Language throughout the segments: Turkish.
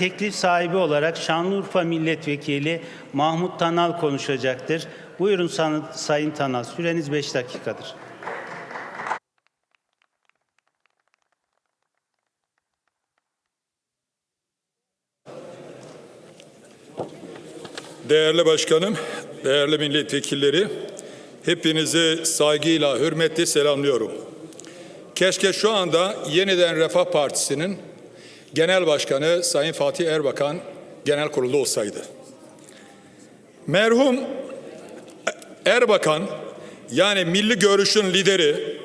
teklif sahibi olarak Şanlıurfa Milletvekili Mahmut Tanal konuşacaktır. Buyurun san- Sayın Tanal, süreniz 5 dakikadır. Değerli başkanım, değerli milletvekilleri, hepinizi saygıyla, hürmetle selamlıyorum. Keşke şu anda yeniden Refah Partisi'nin genel başkanı Sayın Fatih Erbakan genel kurulda olsaydı. Merhum Erbakan yani milli görüşün lideri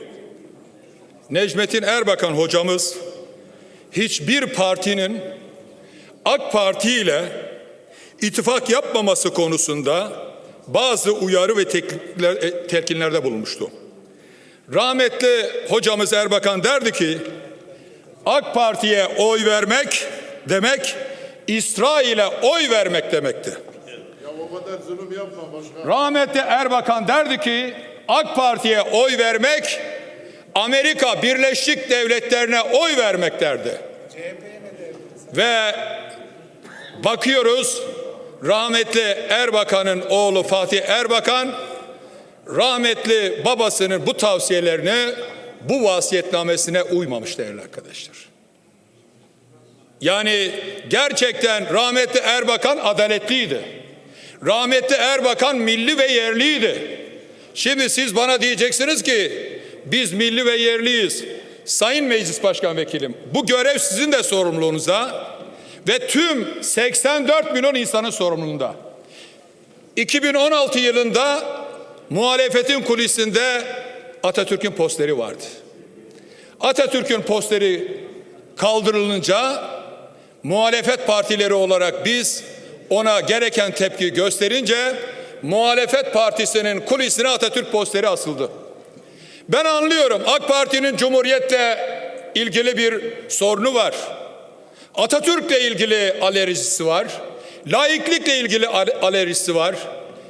Necmettin Erbakan hocamız hiçbir partinin AK Parti ile ittifak yapmaması konusunda bazı uyarı ve e, telkinlerde bulunmuştu. Rahmetli hocamız Erbakan derdi ki AK Parti'ye oy vermek demek İsrail'e oy vermek demekti. Ya o kadar zulüm yapma başkan. Rahmetli Erbakan derdi ki AK Parti'ye oy vermek Amerika Birleşik Devletleri'ne oy vermek derdi. Ve bakıyoruz rahmetli Erbakan'ın oğlu Fatih Erbakan rahmetli babasının bu tavsiyelerine bu vasiyetnamesine uymamış değerli arkadaşlar. Yani gerçekten rahmetli Erbakan adaletliydi. Rahmetli Erbakan milli ve yerliydi. Şimdi siz bana diyeceksiniz ki biz milli ve yerliyiz. Sayın Meclis Başkan Vekilim bu görev sizin de sorumluluğunuzda ve tüm 84 milyon insanın sorumluluğunda. 2016 yılında muhalefetin kulisinde Atatürk'ün posteri vardı. Atatürk'ün posteri kaldırılınca muhalefet partileri olarak biz ona gereken tepki gösterince muhalefet partisinin kulisine Atatürk posteri asıldı. Ben anlıyorum AK Parti'nin Cumhuriyet'le ilgili bir sorunu var. Atatürk'le ilgili alerjisi var. Laiklikle ilgili al- alerjisi var.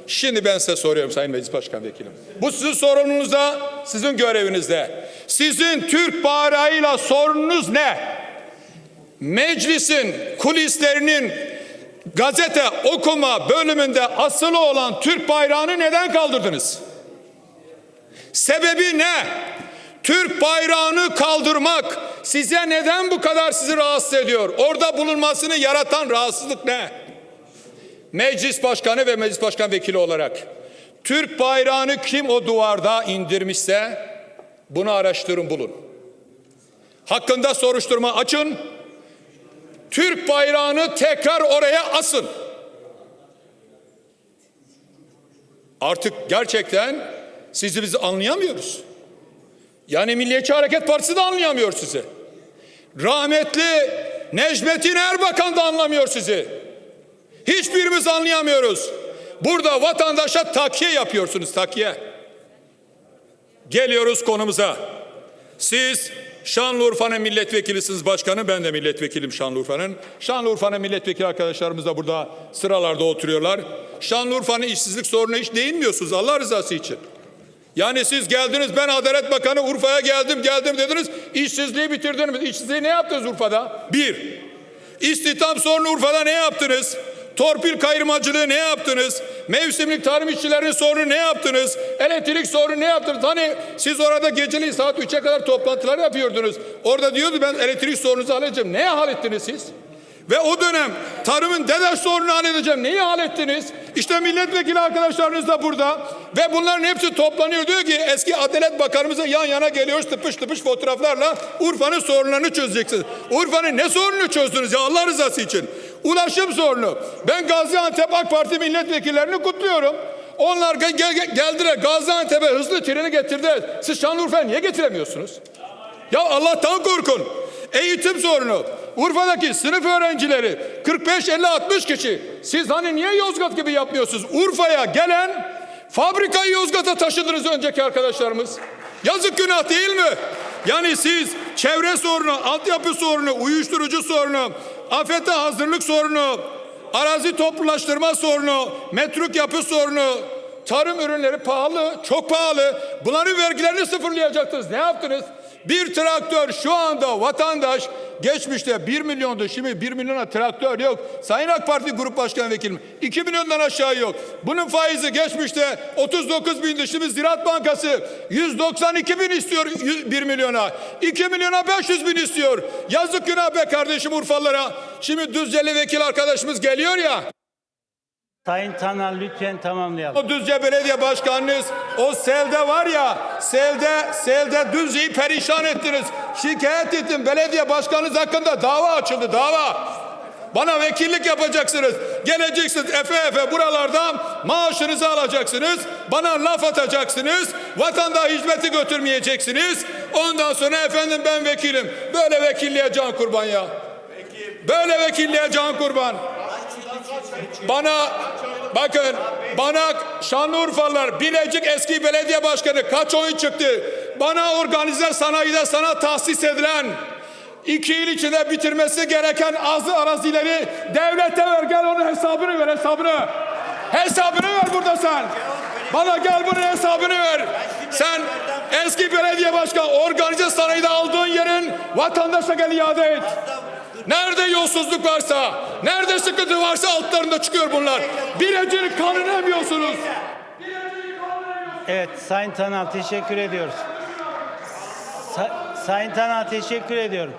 Şimdi ben size soruyorum Sayın Meclis Başkan Vekilim. Bu sizin sorumluluğunuzda, sizin görevinizde. Sizin Türk bayrağıyla sorununuz ne? Meclisin kulislerinin gazete okuma bölümünde asılı olan Türk bayrağını neden kaldırdınız? Sebebi ne? Türk bayrağını kaldırmak size neden bu kadar sizi rahatsız ediyor? Orada bulunmasını yaratan rahatsızlık ne? Meclis başkanı ve meclis başkan vekili olarak Türk bayrağını kim o duvarda indirmişse bunu araştırın bulun. Hakkında soruşturma açın. Türk bayrağını tekrar oraya asın. Artık gerçekten sizi biz anlayamıyoruz. Yani Milliyetçi Hareket Partisi de anlayamıyor sizi. Rahmetli Necmettin Erbakan da anlamıyor sizi. Hiçbirimiz anlayamıyoruz. Burada vatandaşa takiye yapıyorsunuz takiye. Geliyoruz konumuza. Siz Şanlıurfa'nın milletvekilisiniz başkanı. Ben de milletvekilim Şanlıurfa'nın. Şanlıurfa'nın milletvekili arkadaşlarımız da burada sıralarda oturuyorlar. Şanlıurfa'nın işsizlik sorununa hiç değinmiyorsunuz Allah rızası için. Yani siz geldiniz ben Adalet Bakanı Urfa'ya geldim geldim dediniz. İşsizliği bitirdiniz. İşsizliği ne yaptınız Urfa'da? Bir. İstihdam sorunu Urfa'da ne yaptınız? Torpil kayırmacılığı ne yaptınız? Mevsimlik tarım işçilerinin sorunu ne yaptınız? Elektrik sorunu ne yaptınız? Hani siz orada geceli saat 3'e kadar toplantılar yapıyordunuz. Orada diyordu ben elektrik sorununuzu halledeceğim. Neye hallettiniz siz? Ve o dönem tarımın dede sorununu halledeceğim. Neyi hallettiniz? İşte milletvekili arkadaşlarınız da burada. Ve bunların hepsi toplanıyor. Diyor ki eski Adalet Bakanımızla yan yana geliyoruz tıpış tıpış fotoğraflarla Urfa'nın sorunlarını çözeceksiniz. Urfa'nın ne sorununu çözdünüz ya Allah rızası için? Ulaşım sorunu. Ben Gaziantep AK Parti milletvekillerini kutluyorum. Onlar gel- gel- geldiler Gaziantep'e hızlı treni getirdiler. Siz Şanlıurfa'ya niye getiremiyorsunuz? Ya Allah'tan korkun. Eğitim sorunu. Urfa'daki sınıf öğrencileri 45 50 60 kişi. Siz hani niye Yozgat gibi yapmıyorsunuz? Urfa'ya gelen fabrikayı Yozgat'a taşıdınız önceki arkadaşlarımız. Yazık günah değil mi? Yani siz çevre sorunu, altyapı sorunu, uyuşturucu sorunu, afete hazırlık sorunu, arazi toplulaştırma sorunu, metruk yapı sorunu, tarım ürünleri pahalı, çok pahalı. Bunların vergilerini sıfırlayacaktınız. Ne yaptınız? Bir traktör şu anda vatandaş geçmişte 1 milyondu şimdi 1 milyona traktör yok. Sayın AK Parti Grup Başkan Vekilim 2 milyondan aşağı yok. Bunun faizi geçmişte 39 bindi şimdi Ziraat Bankası 192 bin istiyor 1 milyona. 2 milyona 500 bin istiyor. Yazık günah be kardeşim Urfalılara. Şimdi Düzceli vekil arkadaşımız geliyor ya. Sayın Tanal lütfen tamamlayalım. O Düzce Belediye Başkanınız o selde var ya selde selde Düzce'yi perişan ettiniz. Şikayet ettim belediye başkanınız hakkında dava açıldı dava. Bana vekillik yapacaksınız. Geleceksiniz efe efe buralardan maaşınızı alacaksınız. Bana laf atacaksınız. Vatanda hizmeti götürmeyeceksiniz. Ondan sonra efendim ben vekilim. Böyle vekilliğe can kurban ya. Böyle vekilliğe can kurban. Bana bakın bana Şanlıurfalılar Bilecik eski belediye başkanı kaç oyun çıktı? Bana organize sanayide sana tahsis edilen iki yıl içinde bitirmesi gereken azı arazileri devlete ver gel onun hesabını ver hesabını. Hesabını ver burada sen. Bana gel bunun hesabını ver. Sen eski belediye başkanı organize sanayide aldığın yerin vatandaşa gel iade et. Nerede yolsuzluk varsa, nerede sıkıntı varsa altlarında çıkıyor bunlar. Bilecik kanını emiyorsunuz. Evet Sayın Tanal teşekkür ediyoruz. Sa- Sayın Tanal teşekkür ediyorum.